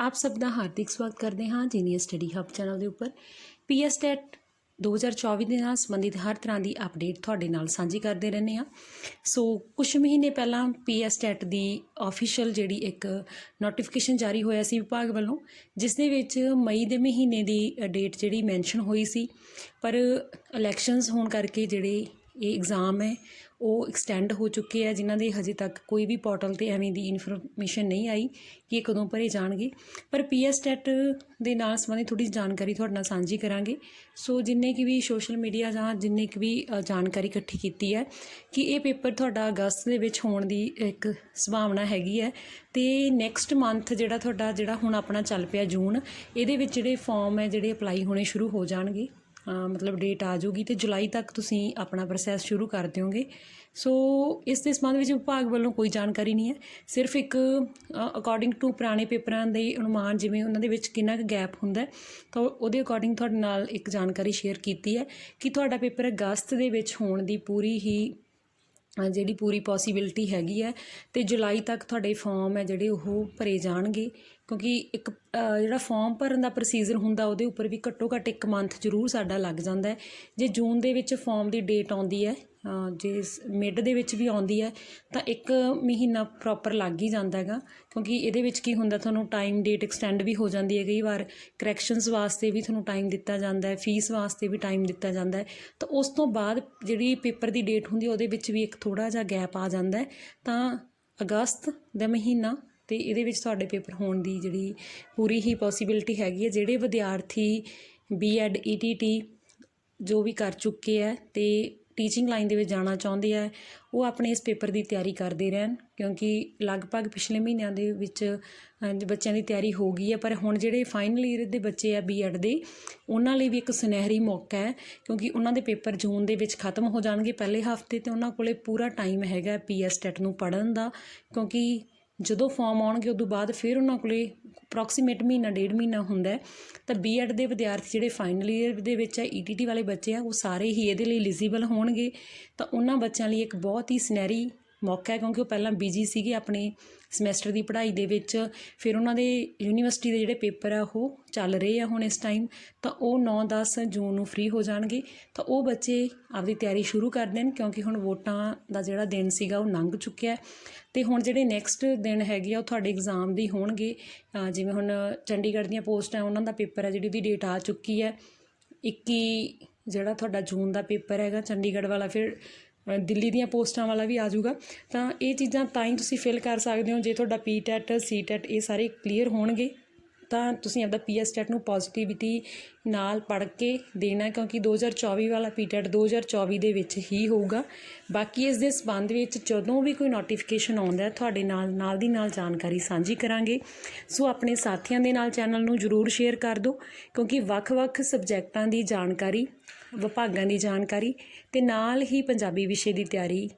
ਆਪ ਸਭ ਦਾ ਹਾਰਦਿਕ ਸਵਾਗਤ ਕਰਦੇ ਹਾਂ ਜੀਨੀਅਸ ਸਟੱਡੀ ਹੱਬ ਚੈਨਲ ਦੇ ਉੱਪਰ। ਪੀਐਸ ਟੈਟ 2024 ਦੇ ਨਾਲ ਸੰਬੰਧਿਤ ਹਰ ਤਰ੍ਹਾਂ ਦੀ ਅਪਡੇਟ ਤੁਹਾਡੇ ਨਾਲ ਸਾਂਝੀ ਕਰਦੇ ਰਹਿੰਦੇ ਹਾਂ। ਸੋ ਕੁਝ ਮਹੀਨੇ ਪਹਿਲਾਂ ਪੀਐਸ ਟੈਟ ਦੀ ਆਫੀਸ਼ੀਅਲ ਜਿਹੜੀ ਇੱਕ ਨੋਟੀਫਿਕੇਸ਼ਨ ਜਾਰੀ ਹੋਇਆ ਸੀ ਵਿਭਾਗ ਵੱਲੋਂ, ਜਿਸ ਦੇ ਵਿੱਚ ਮਈ ਦੇ ਮਹੀਨੇ ਦੀ ਡੇਟ ਜਿਹੜੀ ਮੈਂਸ਼ਨ ਹੋਈ ਸੀ। ਪਰ ਇਲੈਕਸ਼ਨਸ ਹੋਣ ਕਰਕੇ ਜਿਹੜੇ ਇਹ ਐਗਜ਼ਾਮ ਹੈ ਉਹ ਐਕਸਟੈਂਡ ਹੋ ਚੁੱਕੇ ਆ, ਜਿਨ੍ਹਾਂ ਦੇ ਹਜੇ ਤੱਕ ਕੋਈ ਵੀ ਪੋਰਟਲ ਤੇ ਐਵੇਂ ਦੀ ਇਨਫੋਰਮੇਸ਼ਨ ਨਹੀਂ ਆਈ ਕਿ ਇਹ ਕਦੋਂ ਭਰੇ ਜਾਣਗੇ। ਪਰ ਪੀਐਸ ਟੈਟ ਦੇ ਨਾਲ ਸੰਬੰਧਿਤ ਥੋੜੀ ਜਾਣਕਾਰੀ ਤੁਹਾਡੇ ਨਾਲ ਸਾਂਝੀ ਕਰਾਂਗੇ। ਸੋ ਜਿੰਨੇ ਕਿ ਵੀ ਸੋਸ਼ਲ ਮੀਡੀਆ ਜਾਂ ਜਿੰਨੇ ਕਿ ਵੀ ਜਾਣਕਾਰੀ ਇਕੱਠੀ ਕੀਤੀ ਹੈ ਕਿ ਇਹ ਪੇਪਰ ਤੁਹਾਡਾ ਅਗਸਤ ਦੇ ਵਿੱਚ ਹੋਣ ਦੀ ਇੱਕ ਸੰਭਾਵਨਾ ਹੈਗੀ ਹੈ ਤੇ ਨੈਕਸਟ ਮੰਥ ਜਿਹੜਾ ਤੁਹਾਡਾ, ਜਿਹੜਾ ਹੁਣ ਆਪਣਾ ਚੱਲ ਪਿਆ ਜੂਨ, ਇਹਦੇ ਵਿੱਚ ਜਿਹੜੇ ਫਾਰਮ ਹੈ, ਜਿਹੜੇ ਅਪਲਾਈ ਹੋਣੇ ਸ਼ੁਰੂ ਹੋ ਜਾਣਗੇ। ਮਤਲਬ ਡੇਟ ਆ ਜੂਗੀ ਤੇ ਜੁਲਾਈ ਤੱਕ ਤੁਸੀਂ ਆਪਣਾ ਪ੍ਰੋਸੈਸ ਸ਼ੁਰੂ ਕਰ ਦਿਓਗੇ। ਸੋ ਇਸ ਦੇ ਸੰਬੰਧ ਵਿੱਚ ਵਿਭਾਗ ਵੱਲੋਂ ਕੋਈ ਜਾਣਕਾਰੀ ਨਹੀਂ ਹੈ। ਸਿਰਫ ਇੱਕ ਅਕੋਰਡਿੰਗ ਟੂ ਪੁਰਾਣੇ ਪੇਪਰਾਂ ਦੇ ਅਨੁਮਾਨ ਜਿਵੇਂ ਉਹਨਾਂ ਦੇ ਵਿੱਚ ਕਿੰਨਾ ਕੁ ਗੈਪ ਹੁੰਦਾ ਤਾਂ ਉਹਦੇ ਅਕੋਰਡਿੰਗ ਤੁਹਾਡੇ ਨਾਲ ਇੱਕ ਜਾਣਕਾਰੀ ਸ਼ੇਅਰ ਕੀਤੀ ਹੈ ਕਿ ਤੁਹਾਡਾ ਪੇਪਰ ਅਗਸਤ ਦੇ ਵਿੱਚ ਹੋਣ ਦੀ ਪੂਰੀ ਹੀ ਜਿਹੜੀ ਪੂਰੀ ਪੋਸੀਬਿਲਿਟੀ ਹੈਗੀ ਹੈ ਅਤੇ ਜੁਲਾਈ ਤੱਕ ਤੁਹਾਡੇ ਫੋਮ ਹੈ ਜਿਹੜੇ ਉਹ ਭਰੇ ਜਾਣਗੇ, ਕਿਉਂਕਿ ਇੱਕ ਜਿਹੜਾ ਫੋਮ ਭਰਨ ਦਾ ਪ੍ਰੋਸੀਜਰ ਹੁੰਦਾ ਉਹਦੇ ਉੱਪਰ ਵੀ ਘੱਟੋ ਘੱਟ ਇੱਕ ਮੰਥ ਜ਼ਰੂਰ ਸਾਡਾ ਲੱਗ ਜਾਂਦਾ ਜੇ ਜੂਨ ਦੇ ਵਿੱਚ ਫੋਮ ਦੀ ਡੇਟ ਆਉਂਦੀ ਹੈ ਜੇ ਮਿਡ ਦੇ ਵਿੱਚ ਵੀ ਆਉਂਦੀ ਹੈ, ਤਾਂ ਇੱਕ ਮਹੀਨਾ ਪ੍ਰੋਪਰ ਲੱਗ ਹੀ ਜਾਂਦਾ ਹੈਗਾ। ਕਿਉਂਕਿ ਇਹਦੇ ਵਿੱਚ ਕੀ ਹੁੰਦਾ, ਤੁਹਾਨੂੰ ਟਾਈਮ ਡੇਟ ਐਕਸਟੈਂਡ ਵੀ ਹੋ ਜਾਂਦੀ ਹੈ ਕਈ ਵਾਰ। ਕਰੈਕਸ਼ਨਸ ਵਾਸਤੇ ਵੀ ਤੁਹਾਨੂੰ ਟਾਈਮ ਦਿੱਤਾ ਜਾਂਦਾ ਹੈ ਫੀਸ ਵਾਸਤੇ ਵੀ ਟਾਈਮ ਦਿੱਤਾ ਜਾਂਦਾ ਹੈ। ਤਾਂ ਉਸ ਤੋਂ ਬਾਅਦ ਜਿਹੜੀ ਪੇਪਰ ਦੀ ਡੇਟ ਹੁੰਦੀ ਉਹਦੇ ਵਿੱਚ ਵੀ ਇੱਕ ਥੋੜਾ ਜਿਹਾ ਗੈਪ ਆ ਜਾਂਦਾ ਹੈ। ਤਾਂ ਅਗਸਤ ਦਾ ਮਹੀਨਾ ਤੇ ਇਹਦੇ ਵਿੱਚ ਤੁਹਾਡੇ ਪੇਪਰ ਹੋਣ ਦੀ ਜਿਹੜੀ ਪੂਰੀ ਹੀ ਪੋਸੀਬਿਲਿਟੀ ਹੈਗੀ ਹੈ। ਜਿਹੜੇ ਵਿਦਿਆਰਥੀ ਬੀਐਡ ਈਟੀਟੀ ਜੋ ਵੀ ਕਰ ਚੁੱਕੇ ਹੈ ਤੇ ਟੀਚਿੰਗ ਲਾਈਨ ਦੇ ਵਿੱਚ ਜਾਣਾ ਚਾਹੁੰਦੇ ਆ, ਉਹ ਆਪਣੇ ਇਸ ਪੇਪਰ ਦੀ ਤਿਆਰੀ ਕਰਦੇ ਰਹਿਣ, ਕਿਉਂਕਿ ਲਗਭਗ ਪਿਛਲੇ ਮਹੀਨਿਆਂ ਦੇ ਵਿੱਚ ਬੱਚਿਆਂ ਦੀ ਤਿਆਰੀ ਹੋ ਗਈ ਹੈ ਪਰ ਹੁਣ ਜਿਹੜੇ ਫਾਈਨਲ ਈਅਰ ਦੇ ਬੱਚੇ ਆ ਬੀਐਡ ਦੇ, ਉਹਨਾਂ ਲਈ ਵੀ ਇੱਕ ਸੁਨਹਿਰੀ ਮੌਕਾ ਹੈ, ਕਿਉਂਕਿ ਉਹਨਾਂ ਦੇ ਪੇਪਰ ਜੂਨ ਦੇ ਵਿੱਚ ਖਤਮ ਹੋ ਜਾਣਗੇ ਪਹਿਲੇ ਹਫ਼ਤੇ ਤੇ ਉਹਨਾਂ ਕੋਲੇ ਪੂਰਾ ਟਾਈਮ ਹੈਗਾ ਪੀਐਸ ਟੈਟ ਨੂੰ ਪੜ੍ਹਨ ਦਾ, ਕਿਉਂਕਿ ਜਦੋਂ ਫੋਮ ਆਉਣਗੇ, ਉਦੋਂ ਬਾਅਦ ਫਿਰ ਉਹਨਾਂ ਕੋਲੇ ਅਪਰੋਕਸੀਮੇਟ ਮਹੀਨਾ, ਡੇਢ ਮਹੀਨਾ ਹੁੰਦਾ ਹੈ। ਤਾਂ ਬੀਐਡ ਦੇ ਵਿਦਿਆਰਥੀ ਜਿਹੜੇ ਫਾਈਨਲ ਈਅਰ ਦੇ ਵਿੱਚ ਹੈ ਈਟੀਟੀ ਵਾਲੇ ਬੱਚੇ ਆ, ਉਹ ਸਾਰੇ ਹੀ ਇਹਦੇ ਲਈ ਐਲੀਜੀਬਲ ਹੋਣਗੇ। ਤਾਂ ਉਹਨਾਂ ਬੱਚਿਆਂ ਲਈ ਇੱਕ ਬਹੁਤ ਹੀ ਸੁਨਹਿਰੀ ਮੌਕਾ ਹੈ, ਕਿਉਂਕਿ ਉਹ ਪਹਿਲਾਂ ਬਿਜ਼ੀ ਸੀਗੇ ਆਪਣੇ ਸਮੈਸਟਰ ਦੀ ਪੜ੍ਹਾਈ ਦੇ ਵਿੱਚ। ਫਿਰ ਉਹਨਾਂ ਦੇ ਯੂਨੀਵਰਸਿਟੀ ਦੇ ਜਿਹੜੇ ਪੇਪਰ ਆ, ਉਹ ਚੱਲ ਰਹੇ ਆ ਹੁਣ ਇਸ ਟਾਈਮ ਤਾਂ ਉਹ 9-10 ਜੂਨ ਨੂੰ ਫ੍ਰੀ ਹੋ ਜਾਣਗੇ। ਤਾਂ ਉਹ ਬੱਚੇ ਆਪਦੀ ਤਿਆਰੀ ਸ਼ੁਰੂ ਕਰ ਦੇਣ, ਕਿਉਂਕਿ ਹੁਣ ਵੋਟਾਂ ਦਾ ਜਿਹੜਾ ਦਿਨ ਸੀਗਾ, ਉਹ ਲੰਘ ਚੁੱਕਿਆ ਹੈ। ਤੇ ਹੁਣ ਜਿਹੜੇ ਨੈਕਸਟ ਦਿਨ ਹੈਗੇ ਆ, ਉਹ ਤੁਹਾਡੇ ਐਗਜ਼ਾਮ ਦੀ ਹੋਣਗੇ। ਜਿਵੇਂ ਹੁਣ ਚੰਡੀਗੜ੍ਹ ਦੀਆਂ ਪੋਸਟਾਂ ਉਹਨਾਂ ਦਾ ਪੇਪਰ ਹੈ ਜਿਹੜੀ ਉਹਦੀ ਡੇਟ ਆ ਚੁੱਕੀ ਹੈ। 21 ਜਿਹੜਾ ਤੁਹਾਡਾ ਜੂਨ ਦਾ ਪੇਪਰ ਹੈਗਾ, ਚੰਡੀਗੜ੍ਹ ਵਾਲਾ। ਫਿਰ ਦਿੱਲੀ ਦੀਆਂ ਪੋਸਟਾਂ ਵਾਲਾ ਵੀ ਆ ਜਾਊਗਾ ਤਾਂ ਇਹ ਚੀਜ਼ਾਂ ਤਾਂ ਹੀ ਤੁਸੀਂ ਫਿਲ ਕਰ ਸਕਦੇ ਹੋ ਜੇ ਤੁਹਾਡਾ ਪੀ ਟੈਟ ਸੀ ਟੈਟ ਇਹ ਸਾਰੇ ਕਲੀਅਰ ਹੋਣਗੇ। ਤਾਂ ਤੁਸੀਂ ਆਪਦਾ ਪੀਐਸ ਟੈਟ ਨੂੰ ਪੋਜ਼ਿਟਿਵਿਟੀ ਨਾਲ ਪੜ੍ਹ ਕੇ ਦੇਣਾ ਕਿਉਂਕਿ 2024 ਵਾਲਾ ਪੀ ਟੈਟ 2024 ਦੇ ਵਿੱਚ ਹੀ ਹੋਊਗਾ। ਬਾਕੀ ਇਸ ਦੇ ਸੰਬੰਧ ਵਿੱਚ ਜਦੋਂ ਵੀ ਕੋਈ ਨੋਟੀਫਿਕੇਸ਼ਨ ਆਉਂਦਾ ਤੁਹਾਡੇ ਨਾਲ ਨਾਲ ਦੀ ਨਾਲ ਜਾਣਕਾਰੀ ਸਾਂਝੀ ਕਰਾਂਗੇ। ਸੋ ਆਪਣੇ ਸਾਥੀਆਂ ਦੇ ਨਾਲ ਚੈਨਲ ਨੂੰ ਜਰੂਰ ਸ਼ੇਅਰ ਕਰ ਦਿਓ, ਕਿਉਂਕਿ ਵੱਖ-ਵੱਖ ਸਬਜੈਕਟਾਂ ਦੀ ਜਾਣਕਾਰੀ, ਵਿਭਾਗਾਂ ਦੀ ਜਾਣਕਾਰੀ ਤੇ ਨਾਲ ਹੀ ਪੰਜਾਬੀ ਵਿਸ਼ੇ ਦੀ ਤਿਆਰੀ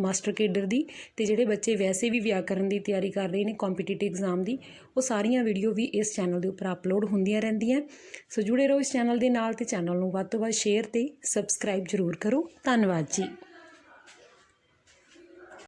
ਮਾਸਟਰ ਕੇਡਰ ਦੀ ਤੇ ਜਿਹੜੇ ਬੱਚੇ ਵੈਸੇ ਵੀ ਵਿਆਕਰਨ ਦੀ ਤਿਆਰੀ ਕਰ ਰਹੇ ਨੇ ਕੰਪੀਟੀਟਿਵ ਐਗਜ਼ਾਮ ਦੀ, ਉਹ ਸਾਰੀਆਂ ਵੀਡੀਓ ਵੀ ਇਸ ਚੈਨਲ ਦੇ ਉੱਪਰ ਅਪਲੋਡ ਹੁੰਦੀਆਂ ਰਹਿੰਦੀਆਂ। ਸੋ ਜੁੜੇ ਰਹੋ ਇਸ ਚੈਨਲ ਦੇ ਨਾਲ ਤੇ ਚੈਨਲ ਨੂੰ ਵੱਧ ਤੋਂ ਵੱਧ ਸ਼ੇਅਰ ਤੇ ਸਬਸਕ੍ਰਾਈਬ ਜ਼ਰੂਰ ਕਰੋ। ਧੰਨਵਾਦ ਜੀ।